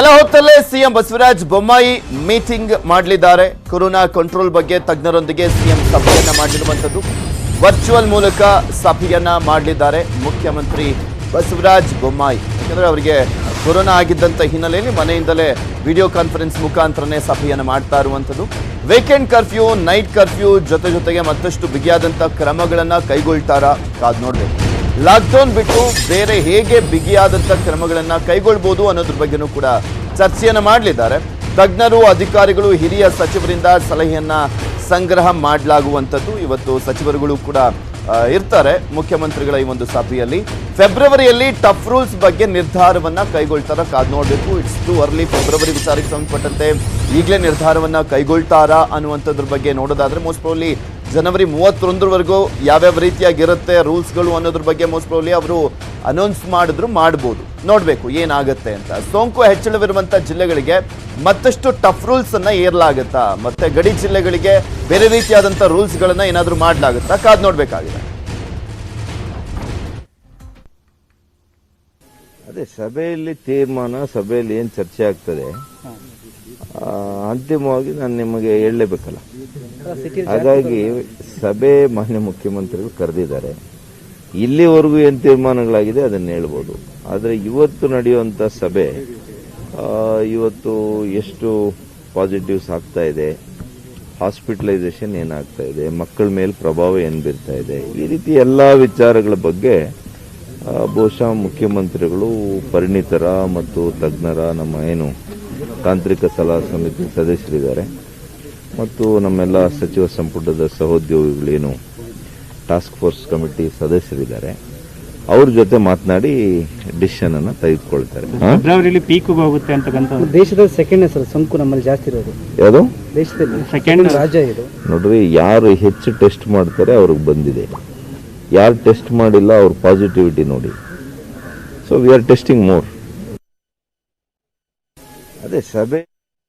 ಕೆಲ ಹೊತ್ತಲ್ಲೇ CM Basavaraj Bommai meeting ಮಾಡಲಿದ್ದಾರೆ. ಕೊರೋನಾ ಕಂಟ್ರೋಲ್ ಬಗ್ಗೆ ತಜ್ಞರೊಂದಿಗೆ ಸಿಎಂ ಸಭೆಯನ್ನ ಮಾಡಿರುವಂಥದ್ದು. ವರ್ಚುವಲ್ ಮೂಲಕ ಸಭೆಯನ್ನ ಮಾಡಲಿದ್ದಾರೆ ಮುಖ್ಯಮಂತ್ರಿ ಬಸವರಾಜ್ ಬೊಮ್ಮಾಯಿ. ಯಾಕಂದ್ರೆ ಅವರಿಗೆ ಕೊರೋನಾ ಆಗಿದ್ದಂಥ ಹಿನ್ನೆಲೆಯಲ್ಲಿ ಮನೆಯಿಂದಲೇ ವಿಡಿಯೋ ಕಾನ್ಫರೆನ್ಸ್ ಮುಖಾಂತರನೇ ಸಭೆಯನ್ನು ಮಾಡ್ತಾ ಇರುವಂಥದ್ದು. ವೀಕೆಂಡ್ ಕರ್ಫ್ಯೂ ನೈಟ್ ಕರ್ಫ್ಯೂ ಜೊತೆ ಜೊತೆಗೆ ಮತ್ತಷ್ಟು ಬಿಗಿಯಾದಂಥ ಕ್ರಮಗಳನ್ನ ಕೈಗೊಳ್ತಾರಾ ಕಾದ್ ನೋಡ್ಬೇಕು. ಲಾಕ್ಡೌನ್ ಬಿಟ್ಟು ಬೇರೆ ಹೇಗೆ ಬಿಗಿಯಾದಂಥ ಕ್ರಮಗಳನ್ನು ಕೈಗೊಳ್ಬೋದು ಅನ್ನೋದ್ರ ಬಗ್ಗೆನೂ ಕೂಡ ಚರ್ಚೆಯನ್ನು ಮಾಡಲಿದ್ದಾರೆ. ತಜ್ಞರು, ಅಧಿಕಾರಿಗಳು, ಹಿರಿಯ ಸಚಿವರಿಂದ ಸಲಹೆಯನ್ನ ಸಂಗ್ರಹ ಮಾಡಲಾಗುವಂಥದ್ದು. ಇವತ್ತು ಸಚಿವರುಗಳು ಕೂಡ ಇರ್ತಾರೆ ಮುಖ್ಯಮಂತ್ರಿಗಳ ಈ ಒಂದು ಸಭೆಯಲ್ಲಿ. ಫೆಬ್ರವರಿಯಲ್ಲಿ ಟಫ್ ರೂಲ್ಸ್ ಬಗ್ಗೆ ನಿರ್ಧಾರವನ್ನ ಕೈಗೊಳ್ತಾರ ಕಾದ್ ನೋಡಬೇಕು. ಇಟ್ಸ್ ಟು ಅರ್ಲಿ ಫೆಬ್ರವರಿ ವಿಚಾರಕ್ಕೆ ಸಂಬಂಧಪಟ್ಟಂತೆ ಈಗಲೇ ನಿರ್ಧಾರವನ್ನ ಕೈಗೊಳ್ತಾರಾ ಅನ್ನುವಂಥದ್ರ ಬಗ್ಗೆ ನೋಡೋದಾದ್ರೆ ಮೋಸ್ಟ್ ಪ್ರಾಬ್ಲಿ ಜನವರಿ ಮೂವತ್ತೊಂದರವರೆಗೂ ಯಾವ್ಯಾವ ರೀತಿಯಾಗಿರುತ್ತೆ ರೂಲ್ಸ್ಗಳು ಅನ್ನೋದ್ರ ಬಗ್ಗೆ ಮೋಸ್ಟ್ ಪ್ರಾಬ್ಲಿ ಅವರು ಅನೌನ್ಸ್ ಮಾಡಿದ್ರು ಮಾಡ್ಬೋದು. ನೋಡಬೇಕು ಏನಾಗುತ್ತೆ ಅಂತ. ಸೋಂಕು ಹೆಚ್ಚಳವಿರುವಂಥ ಜಿಲ್ಲೆಗಳಿಗೆ ಮತ್ತಷ್ಟು ಟಫ್ ರೂಲ್ಸನ್ನು ಏರಲಾಗುತ್ತಾ ಏರ್ಲಾಗುತ್ತಾ? ಮತ್ತೆ ಗಡಿ ಜಿಲ್ಲೆಗಳಿಗೆ ಬೇರೆ ರೀತಿಯಾದಂಥ ರೂಲ್ಸ್ಗಳನ್ನು ಏನಾದರೂ ಮಾಡಲಾಗುತ್ತಾ? ಕಾದು ನೋಡ್ಬೇಕಾಗಿದೆ. ಅದೇ ಸಭೆಯಲ್ಲಿ ತೀರ್ಮಾನ, ಸಭೆಯಲ್ಲಿ ಏನು ಚರ್ಚೆ ಆಗ್ತದೆ ಅಂತಿಮವಾಗಿ ನಾನು ನಿಮಗೆ ಹೇಳಲೇಬೇಕಲ್ಲ. ಹಾಗಾಗಿ ಸಭೆ ಮಾನ್ಯ ಮುಖ್ಯಮಂತ್ರಿಗಳು ಕರೆದಿದ್ದಾರೆ. ಇಲ್ಲಿವರೆಗೂ ಏನು ತೀರ್ಮಾನಗಳಾಗಿದೆ ಅದನ್ನ ಹೇಳ್ಬೋದು. ಆದರೆ ಇವತ್ತು ನಡೆಯುವಂಥ ಸಭೆ ಇವತ್ತು ಎಷ್ಟು ಪಾಸಿಟಿವ್ಸ್ ಆಗ್ತಾ ಇದೆ ಹಾಸ್ಪಿಟಲೈಸೇಷನ್ ಏನಾಗ್ತಾ ಇದೆ, ಮಕ್ಕಳ ಮೇಲೆ ಪ್ರಭಾವ ಏನು ಬೀರ್ತಾ ಇದೆ, ಈ ರೀತಿ ಎಲ್ಲ ವಿಚಾರಗಳ ಬಗ್ಗೆ ಬಹುಶಃ ಮುಖ್ಯಮಂತ್ರಿಗಳು ಪರಿಣಿತರ ಮತ್ತು ತಜ್ಞರ ನಮ್ಮ ಏನು ತಾಂತ್ರಿಕ ಸಲಹಾ ಸಮಿತಿ ಸದಸ್ಯರಿದ್ದಾರೆ. ಮತ್ತು ನಮ್ಮೆಲ್ಲ ಸಚಿವ ಸಂಪುಟದ ಸಹೋದ್ಯೋಗಿಗಳೇನು ಟಾಸ್ಕ್ ಫೋರ್ಸ್ ಕಮಿಟಿ ಸದಸ್ಯರಿದ್ದಾರೆ. ಅವ್ರ ಜೊತೆ ಮಾತನಾಡಿ ಡಿಸಿಷನ್ ಅನ್ನ ತೆಗೆದುಕೊಳ್ತಾರೆ. ಫೆಬ್ರವರಿಯಲ್ಲಿ ಫೆಬ್ರವರಿಲಿ ಪೀಕ್ ಹೋಗುತ್ತೆ ಅಂತಕ್ಕಂಥ ದೇಶದ ಸೆಕೆಂಡ್ ಸರ್ ಸೋಂಕು ನಮ್ಮಲ್ಲಿ ಜಾಸ್ತಿ ಇರೋದು. ಯಾವುದು? ದೇಶದಲ್ಲಿ ಸೆಕೆಂಡ್ ರಾಜ್ಯ ಇದು. ನೋಡ್ರಿ ಯಾರು ಹೆಚ್ಚು ಟೆಸ್ಟ್ ಮಾಡ್ತಾರೆ ಅವ್ರಿಗೆ ಬಂದಿದೆ. ಯಾರು ಟೆಸ್ಟ್ ಮಾಡಿಲ್ಲ ಅವ್ರ ಪಾಸಿಟಿವಿಟಿ ನೋಡಿ. So we are testing more ಅದೇ ಸಭೆ